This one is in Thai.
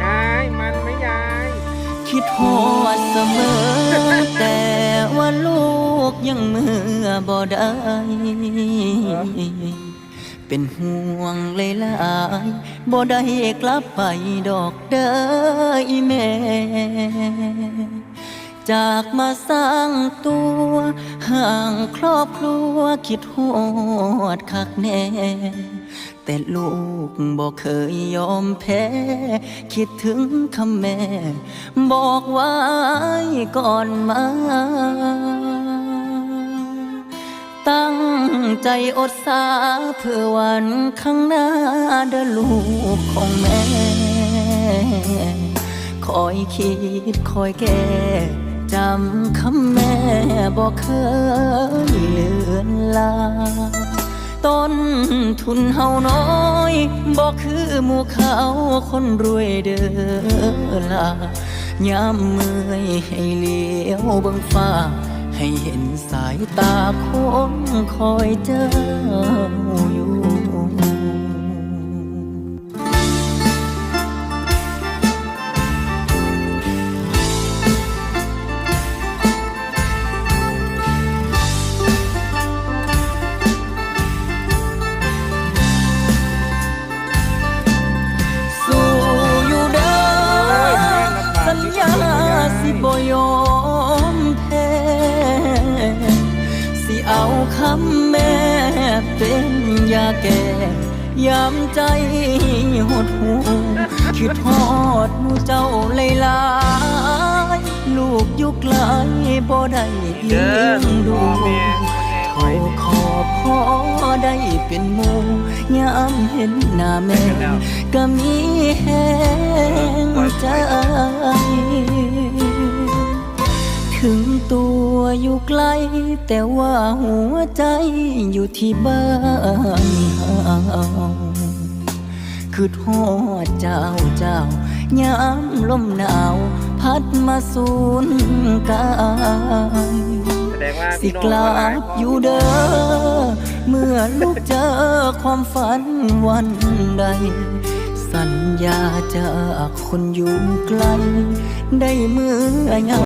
ยายมันไหม่ยาย คิดหอดเสมอ แต่ว่าลูกยังเมื่อบ่ได้ เป็นห่วงเลยหลายบ่ได้กลับไปดอกเด้ออีแม่ จากมาสร้างตัว ห่างครอบครัวคิดฮอดคักแน่ แต่ลูกบอกเคยยอมแพ้ คิดถึงคำแม่ บอกไว้ก่อนมา ตั้งใจอดสาเพื่อวันข้างหน้าเดลูกของแม่ คอยคิดคอยแก้ จำคำแม่บอกเคยเลือนลา ต้นทุนเฮาน้อยบอกคือหมู่เขาคนรวยเด้อล่ะยามเมื่อยให้เลี้ยวบังฟ้า ให้เห็นสายตาคนคอยเจ้าอยู่ คำแม่เป็นยาแก้ยามใจหดหูคิดฮอดมู่เจ้าเลยหลายลูกยู่ไกลบ่ได้เลี้ยงดูโทรขอพ่อได้เป็นมูยามเห็นหน้าแม่ก็มีแหง ตัวอยู่ไกล แต่ว่าหัวใจอยู่ที่บ้านเฮาคือทอดเจ้าเจ้ายามลมหนาว พัดมาสูนกายแสดงว่าสิพี่น้องกลับอยู่เด้อเมื่อลูกเจอความฝันวันใด สัญญาจากคนอยู่ไกล ได้เมื่อยัง